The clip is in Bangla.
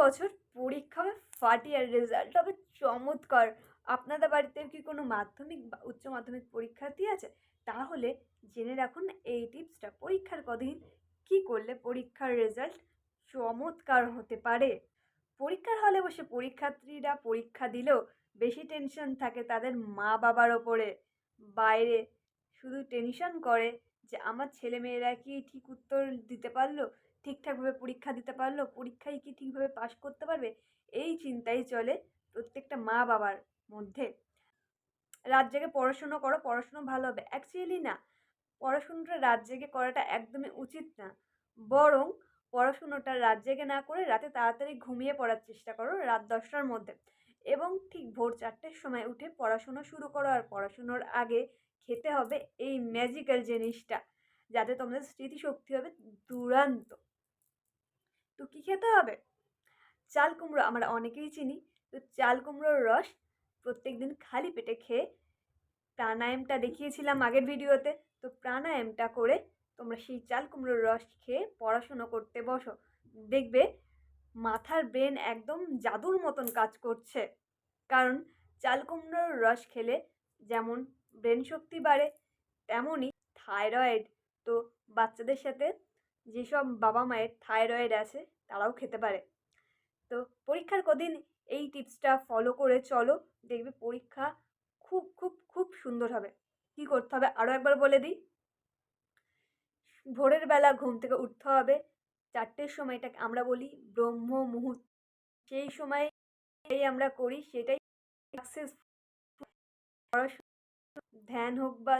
বছর পরীক্ষা হবে আর রেজাল্ট হবে চমৎকার। আপনাদের বাড়িতে কি কোনো মাধ্যমিক বা উচ্চ মাধ্যমিক পরীক্ষার্থী আছে? তাহলে জেনে রাখুন এই টিপসটা। পরীক্ষার কদিন কি করলে পরীক্ষার রেজাল্ট চমৎকার হতে পারে? পরীক্ষার হলে বসে পরীক্ষার্থীরা পরীক্ষা দিলেও বেশি টেনশন থাকে তাদের মা বাবার ওপরে। বাইরে শুধু টেনশন করে যে আমার ছেলেমেয়েরা কি ঠিক উত্তর দিতে পারল? ঠিকঠাকভাবে পরীক্ষা দিতে পারল, পরীক্ষায় কি ঠিকভাবে পাশ করতে পারবে? এই চিন্তাই চলে প্রত্যেকটা মা বাবার মধ্যে। রাত জেগে পড়াশুনো করো, পড়াশুনো ভালো হবে। অ্যাকচুয়ালি না, পড়াশুনোটা রাত জেগে করাটা একদমই উচিত না। বরং পড়াশুনোটা রাত জেগে না করে রাতে তাড়াতাড়ি ঘুমিয়ে পড়ার চেষ্টা করো রাত দশটার মধ্যে। এবং ঠিক ভোর চারটের সময় উঠে পড়াশুনো শুরু করো আর পড়াশুনোর আগে খেতে হবে এই ম্যাজিক্যাল জিনিসটা। যাতে তোমাদের স্মৃতিশক্তি হবে দুরান্ত। তো কী খেতে হবে? চাল কুমড়ো আমরা অনেকেই চিনি। তো চাল কুমড়োর রস প্রত্যেক দিন খালি পেটে খেয়ে প্রাণায়ামটা দেখিয়েছিলাম আগের ভিডিওতে। তো প্রাণায়ামটা করে তোমরা সেই চাল কুমড়োর রস খেয়ে পড়াশুনো করতে বসো। দেখবে মাথার ব্রেন একদম জাদুর মতন কাজ করছে। কারণ চাল কুমড়োর রস খেলে যেমন ব্রেন শক্তি বাড়ে, তেমনই থাইরয়েড তো বাচ্চাদের সাথে যেসব বাবা মায়ের থাইরয়েড আছে, তারাও খেতে পারে। তো পরীক্ষার কদিন এই টিপসটা ফলো করে চলো, দেখবে পরীক্ষা খুব খুব খুব সুন্দর হবে। কী করতে হবে আরও একবার বলে দিই। ভোরের বেলা ঘুম থেকে উঠতে হবে, চারটের সময়টাকে আমরা বলি ব্রহ্ম মুহূর্ত। সেই সময় আমরা করি, সেটাই সাকসেস ধ্যান হোক বা